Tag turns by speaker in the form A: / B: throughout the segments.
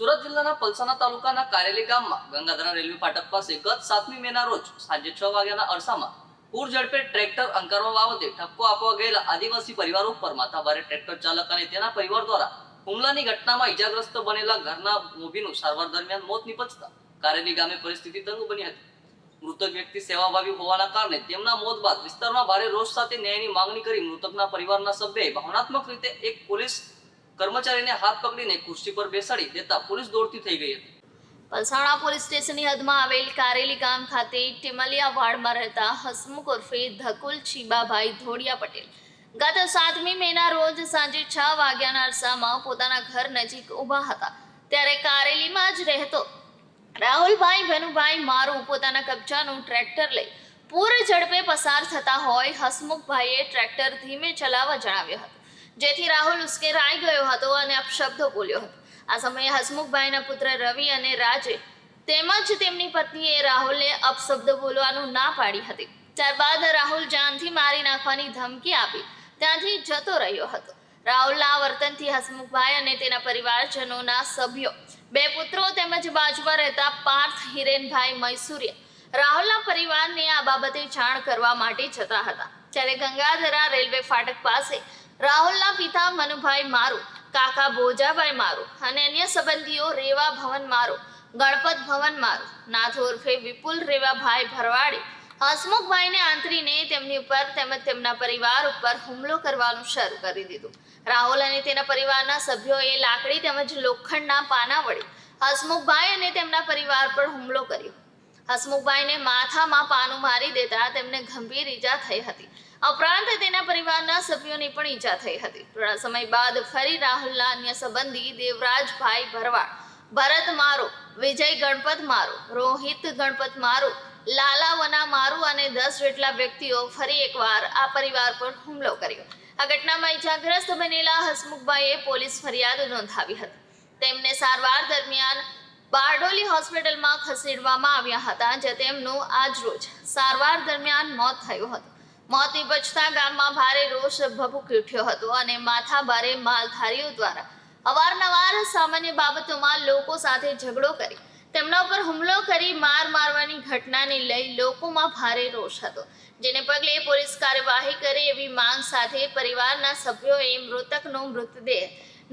A: સુરત જિલ્લાના પલસાના તાલુકાના કારેલી ગામમાં ગંગાધરા રેલવે ફાટક પાસે ગત સાતમી મેના રોજ સાંજે છ વાગ્યાના અરસામાં પૂર ઝડપે ટ્રેક્ટર અંકારવા બાબતે ઠપકો આપવા ગયેલા આદિવાસી પરિવાર ઉપર માથાભારે ટ્રેક્ટર ચાલક અને તેના પરિવાર દ્વારા હુમલાની ઘટનામાં ઈજાગ્રસ્ત બનેલા ઘરના મોભીનું સારવાર દરમિયાન મોત નિપજતા કારેલી ગામે પરિસ્થિતિ તંગ બની હતી. મૃતક વ્યક્તિ સેવાભાવી હોવાના કારણે તેમના મોત બાદ વિસ્તારમાં ભારે રોષ સાથે ન્યાયની માંગણી કરી મૃતકના પરિવારના સભ્યએ ભાવનાત્મક રીતે એક પોલીસ કર્મચારીને હાથ પકડીને ખુરશી પર બેસાડી દેતા પોલીસ દોડતી થઈ ગઈ હતી.
B: પલસાણા પોલીસ સ્ટેશનની હદમાં આવેલ કારેલી ગામ ખાતે ટીમલિયા વાડમાં રહેતા હસમુખ ઉર્ફે ધકુલ છીબાભાઈ ધોડિયા પટેલ ગત સાતમી મેના રોજ સાંજે છ વાગ્યાના અરસામાં પોતાના ઘર નજીક ઊભા હતા. ત્યારે કારેલીમાં જ રહેતો રાહુલભાઈ ભનુભાઈ મારું પોતાના કબજાનું ટ્રેક્ટર લઈ પૂર ઝડપે પસાર થતા હોય હસમુખભાઈએ ટ્રેક્ટર ધીમે ચલાવવા જણાવ્યો હતો. જેથી રાહુલ ઉશ્કેરાઈ ગયો હતો અને અપશબ્દો બોલ્યો હતો. આ સમયે હસમુખભાઈના પુત્ર રવિ અને રાજે તેમજ તેમની પત્નીએ રાહુલને અપશબ્દ બોલવાનું ના પાડી હતી. ત્યારબાદ રાહુલ જાનથી મારી નાખવાની ધમકી આપી. ત્યાંથી જતો રહ્યો હતો. રાહુલના વર્તનથી હસમુખભાઈ અને તેના પરિવારજનોના સભ્યો, બે પુત્રો તેમજ બાજુમાં રહેતા પાર્થ, હિરેનભાઈ, મૈસુરિયા, રાહુલના પરિવારને આ બાબતે જાણ કરવા માટે જતા હતા. ત્યારે ગંગાધરા રેલવે ફાટક પાસે રાહુલના પિતા મનુભાઈ મારું, કાકા ભોજાભાઈ મારું અને અન્ય સંબંધીઓ રેવા ભવન મારું, ગણપત ભવન મારું, નાથ ઉર્ફે વિપુલ રેવાભાઈ ભરવાડી, હસમુખભાઈને આંતરીને તેમની ઉપર તેમજ તેમના પરિવાર ઉપર હુમલો કરવાનું શરૂ કરી દીધું. રાહુલ અને તેના પરિવારના સભ્યોએ લાકડી તેમજ લોખંડના પાના વડે હસમુખભાઈ અને તેમના પરિવાર પર હુમલો કર્યો. હસમુખભાઈને માથામાં પાનું મારી દેતા તેમને ગંભીર ઈજા થઈ હતી. ઉપરાંત તેના પરિવારના સભ્યોને પણ ઈજા થઈ હતી. થોડા સમય બાદ ફરી રાહુલના અન્ય સંબંધી દેવરાજભાઈ ભરવાડ, ભરત મારો, વિજય ગણપત મારો, રોહિત ગણપત મારો લાલાવના મારું અને દસ જેટલા વ્યક્તિઓ ફરી એકવાર આ પરિવાર પર હુમલો કર્યો. આ ઘટનામાં ઈજાગ્રસ્ત બનેલા હસમુખભાઈએ પોલીસ ફરિયાદ નોંધાવી હતી. તેમને સારવાર દરમિયાન બારડોલી હોસ્પિટલમાં ખસેડવામાં આવ્યા હતા જ્યાં તેમનું આજરોજ સારવાર દરમિયાન મોત થયું હતું. મોત નિપજતા ગામમાં ભારે રોષ ભભૂકી ઉઠ્યો હતો અને માથા ભારે માલધારીઓ દ્વારા અવારનવાર સામાન્ય બાબતોમાં લોકો સાથે ઝઘડો કરી, તેમના ઉપર હુમલો કરી માર મારવાની ઘટનાને લઈ લોકોમાં ભારે રોષ હતો, જેને પગલે પોલીસ કાર્યવાહી કરે એવી માંગ સાથે પરિવારના સભ્યોએ મૃતકનો મૃતદેહ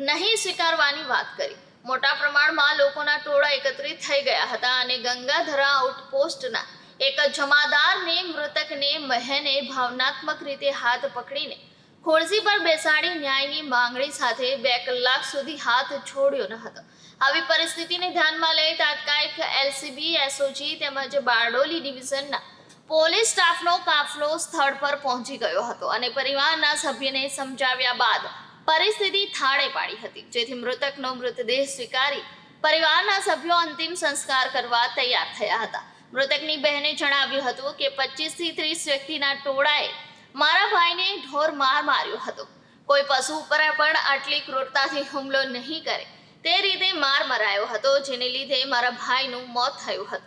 B: નહીં સ્વીકારવાની વાત કરી. મોટા પ્રમાણમાં લોકોના ટોળા એકત્રિત થઈ ગયા હતા અને ગંગાધરા આઉટપોસ્ટના એક જમાદારને, મૃતકને, મહેને ભાવનાત્મક રીતે હાથ પકડીને ખુરશી પર બેસાડી ન્યાયની માંગણી સાથે બે કલાક સુધી હાથ છોડ્યો ન હતો. આવી પરિસ્થિતિને ધ્યાનમાં લઈ તાત્કાલિક એલસીબી, એસઓજી તેમજ બારડોલી ડિવિઝનના પોલીસ સ્ટાફનો કાફલો સ્થળ પર પહોંચી ગયો હતો અને પરિવારના સભ્યને સમજાવ્યા બાદ પરિસ્થિતિ થાળે પાડી હતી. જેથી મૃતકનો મૃતદેહ સ્વીકારી પરિવારના સભ્યો અંતિમ સંસ્કાર કરવા તૈયાર થયા હતા. મૃતકની બહેને જણાવ્યું હતું કે પચીસથી ત્રીસ વ્યક્તિના ટોળાએ મારા ભાઈને ઢોર માર માર્યો હતો. કોઈ પશુ ઉપર પણ આટલી ક્રૂરતાથી હુમલો નહીં કરે. તે રીતે માર મરાયો હતો, જેને લીધે મારા ભાઈનું મોત થયું હતું.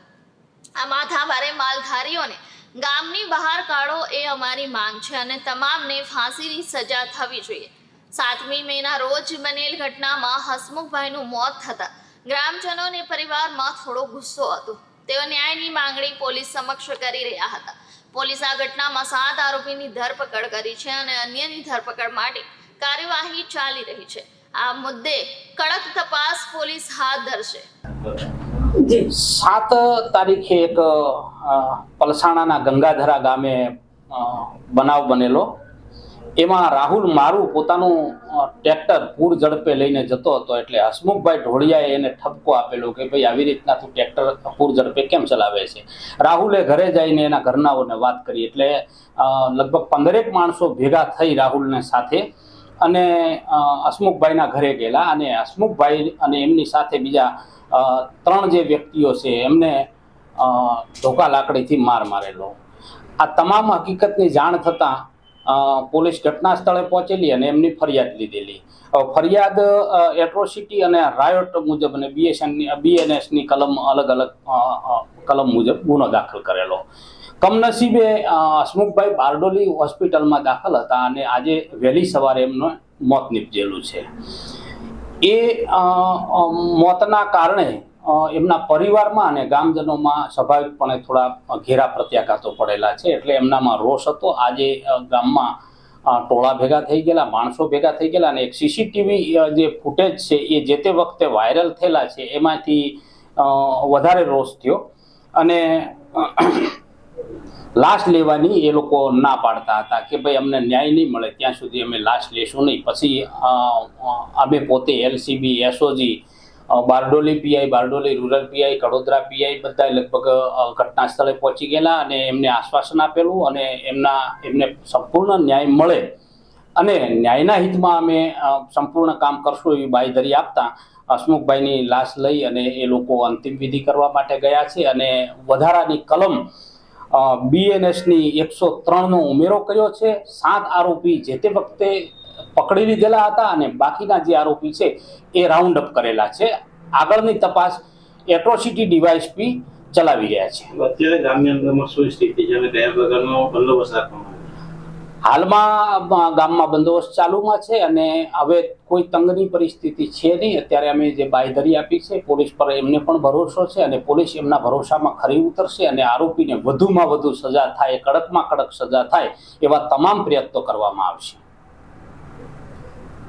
B: આ માથા ભારે માલધારીઓને ગામની બહાર કાઢો એ અમારી માંગ છે અને તમામને ફાંસીની સજા થવી જોઈએ. સાતમી મેના રોજ બનેલ ઘટનામાં હસમુખભાઈનું મોત થતાં ગ્રામજનોને પરિવારમાં થોડો ગુસ્સો હતો. તેઓ ન્યાયની માંગણી પોલીસ સમક્ષ કરી રહ્યા હતા. પોલીસ આ ઘટનામાં સાત આરોપીની ધરપકડ કરી છે અને અન્યની ધરપકડ માટે કાર્યવાહી ચાલી રહી છે. આ મુદ્દે કડક તપાસ પોલીસ હાથ ધરશે.
C: સાત તારીખે એક પલસાણાના ગંગાધરા ગામે બનાવ બનેલો. એમાં રાહુલ મારું પોતાનું ટ્રેક્ટર પૂર ઝડપે લઈને જતો હતો એટલે હસમુખભાઈ ઢોળિયાએ એને ઠપકો આપેલો કે ભાઈ આવી રીતના તું ટ્રેક્ટર પૂર ઝડપે કેમ ચલાવે છે? રાહુલે ઘરે જઈને એના ઘરનાઓને વાત કરી એટલે લગભગ પંદરેક માણસો ભેગા થઈ રાહુલને સાથે અને હસમુખભાઈના ઘરે ગયેલા અને હસમુખભાઈ અને એમની સાથે બીજા ત્રણ જે વ્યક્તિઓ છે એમને ધોકા લાકડીથી માર મારેલો. આ તમામ હકીકતની જાણ થતાં પોલીસ ઘટના સ્થળે પહોંચેલી અને એમની ફરિયાદ લીધેલી. ફરિયાદ એટ્રોસિટી અને રાયોટ મુજબ અને બીએસએનની બીએનએસની કલમ અલગ અલગ કલમ મુજબ ગુનો દાખલ કરેલો. કમનસીબે હસમુખભાઈ બારડોલી હોસ્પિટલમાં દાખલ હતા અને આજે વહેલી સવારે એમનું મોત નીપજેલું છે. એ મોતના કારણે એમના પરિવારમાં અને ગામજનોમાં સ્વાભાવિકપણે થોડા ઘેરા પ્રત્યાઘાતો પડેલા છે. એટલે એમનામાં રોષ હતો. આજે ગામમાં ટોળા ભેગા થઈ ગયેલા, માણસો ભેગા થઈ ગયેલા અને એક સીસીટીવી જે ફૂટેજ છે, એ જે તે વખતે વાયરલ થયેલા છે, એમાંથી વધારે રોષ થયો. અને લાશ લેવાની એ લોકો ના પાડતા હતા કે ભાઈ અમને ન્યાય નહીં મળે, ત્યાં સુધી અમે લાશ લેશું નહીં. પછી અમે પોતે LCB SOG Bardoli PI, Bardoli rural PI, Kadodara PI બધા લગભગ ઘટના સ્થળે પહોંચી ગયેલા અને એમને આશ્વાસન આપેલું અને એમના, એમને સંપૂર્ણ ન્યાય મળે. અને ન્યાયના હિતમાં અમે સંપૂર્ણ કામ કરશું એવી બાંયધરી આપતા હસમુખભાઈની લાશ લઈ અને એ લોકો અંતિમ વિધિ કરવા માટે ગયા છે અને વધારાની કલમ બીએનએસની એકસો ત્રણનો ઉમેરો કર્યો છે. સાત આરોપી જે તે વખતે પકડી લીધેલા હતા અને બાકીના જે આરોપી છે એ રાઉન્ડ અપ કરેલા છે. આગળની તપાસ એટ્રોસિટી ડીવાયસપી ચલાવી રહ્યા છે.
D: અત્યારે ગામની અંદરમાં શું સ્થિતિ છે? અને કયા પ્રકારનો બંદોબસ્ત રાખવામાં
C: હાલમાં ગામમાં બંદોબસ્ત ચાલુમાં છે અને હવે કોઈ તંગની પરિસ્થિતિ છે નહીં. અત્યારે અમે જે બાંયધરી આપી છે પોલીસ પર એમને પણ ભરોસો છે અને પોલીસ એમના ભરોસામાં ખરી ઉતરશે અને આરોપીને વધુમાં વધુ સજા થાય કડકમાં કડક સજા થાય એવા તમામ પ્રયત્નો કરવામાં આવશે.